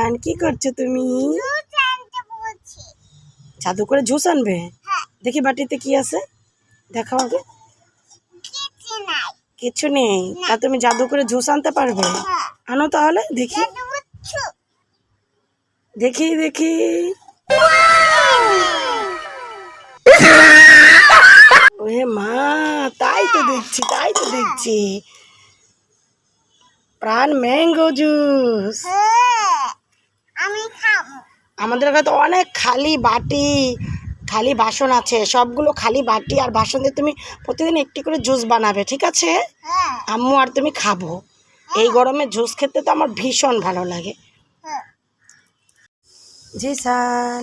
জিসান কি করছ তুমি? জাদু করে জুস আনবে? দেখি বাটিতে কি আছে। দেখাও আগে। কিছু নেই। তা তুমি জাদু করে জুস আনতে পারবে? আনো তাহলে দেখি। দেখি দেখি। ওহে মা তাই তো দেখছি তাই তো দেখছি। প্রাণ ম্যাঙ্গো জুস। আমাদের কাছে তো অনেক খালি বাটি খালি বাসন আছে। সবগুলো খালি বাটি আর বাসন দিয়ে তুমি প্রতিদিন একটি করে জুস বানাবে ঠিক আছে? হ্যাঁ। আম্মু আর তুমি খাব। এই গরমে জুস খেতে তো আমার ভীষণ ভালো লাগে। হ্যাঁ। জি সান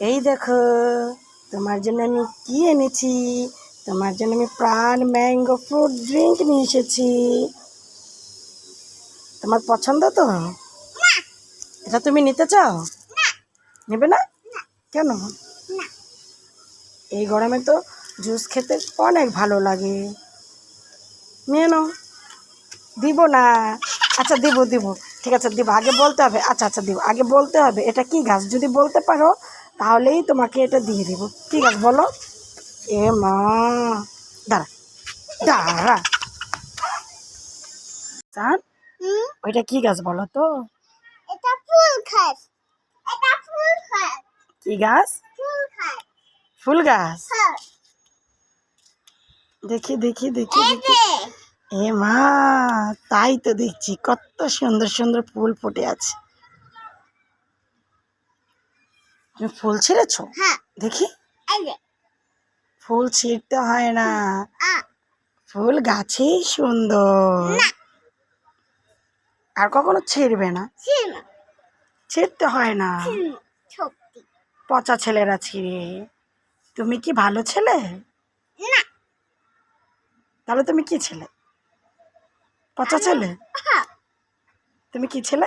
এই দেখো তোমার জন্য আমি কি এনেছি? তোমার জন্য আমি প্রাণ ম্যাঙ্গো ফ্রুট ড্রিঙ্ক নিয়ে এসেছি। তোমার পছন্দ তো? এটা তুমি নিতে চাও? নেবে না? কেন? এই গরমে তো জুস খেতে অনেক ভালো লাগে। নিয়ে নাও। দিব না। আচ্ছা দিব দিব। ঠিক আছে দিব। আগে বলতে হবে। আচ্ছা আচ্ছা দিব। আগে বলতে হবে এটা কি গাছ? যদি বলতে পারো তাহলেই তোমাকে এটা দিয়ে দিব। কি গাছ বলো? এ মা। দাঁড়া। দাঁড়া। হুম? ওইটা কি গাছ বলো তো? এটা ফুল খাস এটা ফুল খাস কি গাছ? ফুল খাস ফুল গাছ? হ্যাঁ। দেখি দেখি দেখি দেখি। এ মা তাই তো দেখছি কত সুন্দর সুন্দর ফুল ফুটে আছে। তুমি ফুল ছিঁড়েছো? হ্যাঁ। দেখি। ফুল ছিঁড়তে হয় না। ফুল গাছেই সুন্দর। আর কখনো ছিঁড়বে না। ছিঁড়তে হয় না। পচা ছেলেরা ছিঁড়ে। তুমি কি ভালো ছেলে? না। তাহলে তুমি কি ছেলে? পচা ছেলে? হ্যাঁ। তুমি কি ছেলে?